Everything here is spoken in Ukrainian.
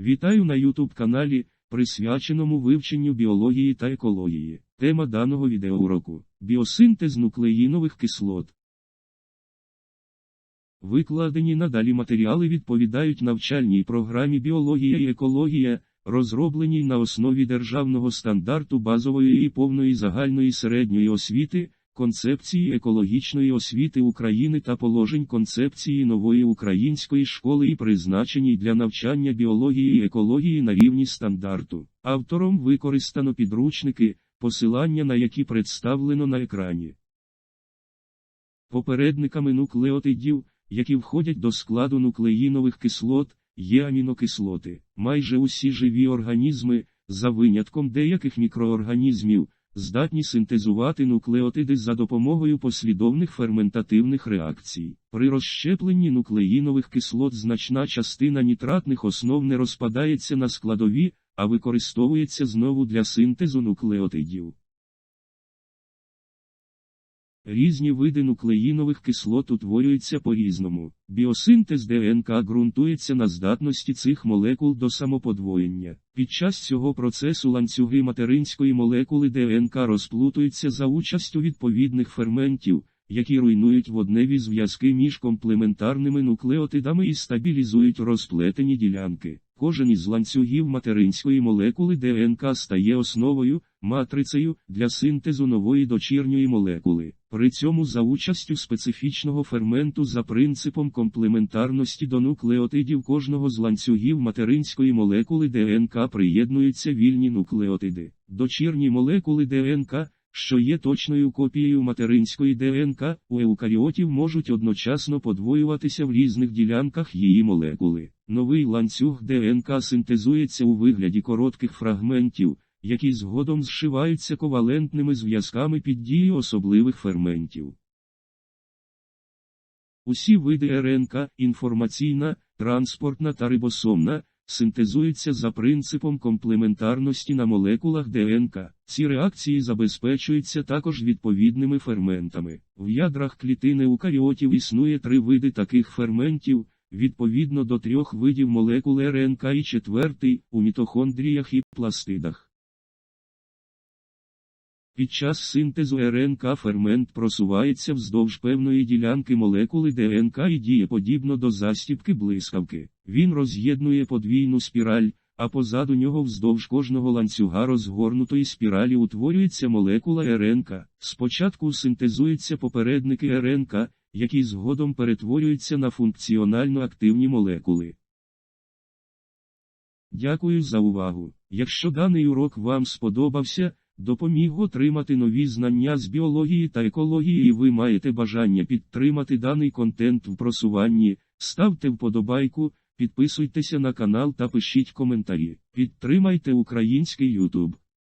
Вітаю на YouTube каналі, присвяченому вивченню біології та екології. Тема даного відеоуроку – біосинтез нуклеїнових кислот. Викладені надалі матеріали відповідають навчальній програмі Біологія і екологія, розробленій на основі державного стандарту базової і повної загальної середньої освіти, концепції екологічної освіти України та положень концепції нової української школи і призначеній для навчання біології і екології на рівні стандарту. Автором використано підручники, посилання на які представлено на екрані. Попередниками нуклеотидів, які входять до складу нуклеїнових кислот, є амінокислоти. Майже усі живі організми, за винятком деяких мікроорганізмів, здатні синтезувати нуклеотиди за допомогою послідовних ферментативних реакцій. При розщепленні нуклеїнових кислот значна частина нітратних основ не розпадається на складові, а використовується знову для синтезу нуклеотидів. Різні види нуклеїнових кислот утворюються по-різному. Біосинтез ДНК ґрунтується на здатності цих молекул до самоподвоєння. Під час цього процесу ланцюги материнської молекули ДНК розплутуються за участю відповідних ферментів, які руйнують водневі зв'язки між комплементарними нуклеотидами і стабілізують розплетені ділянки. Кожен із ланцюгів материнської молекули ДНК стає основою, матрицею для синтезу нової дочірньої молекули. При цьому за участю специфічного ферменту за принципом комплементарності до нуклеотидів кожного з ланцюгів материнської молекули ДНК приєднуються вільні нуклеотиди. Дочірні молекули ДНК, що є точною копією материнської ДНК, у еукаріотів можуть одночасно подвоюватися в різних ділянках її молекули. Новий ланцюг ДНК синтезується у вигляді коротких фрагментів, які згодом зшиваються ковалентними зв'язками під дією особливих ферментів. Усі види РНК інформаційна, транспортна та рибосомна, синтезуються за принципом комплементарності на молекулах ДНК. Ці реакції забезпечуються також відповідними ферментами. В ядрах клітини укаріотів існує три види таких ферментів, відповідно до трьох видів молекул РНК і четвертий у мітохондріях і пластидах. Під час синтезу РНК фермент просувається вздовж певної ділянки молекули ДНК і діє подібно до застібки блискавки. Він роз'єднує подвійну спіраль, а позаду нього вздовж кожного ланцюга розгорнутої спіралі утворюється молекула РНК. Спочатку синтезуються попередники РНК, які згодом перетворюються на функціонально активні молекули. Дякую за увагу. Якщо даний урок вам сподобався, допоміг отримати нові знання з біології та екології і ви маєте бажання підтримати даний контент в просуванні, ставте вподобайку, підписуйтеся на канал та пишіть коментарі. Підтримайте український YouTube.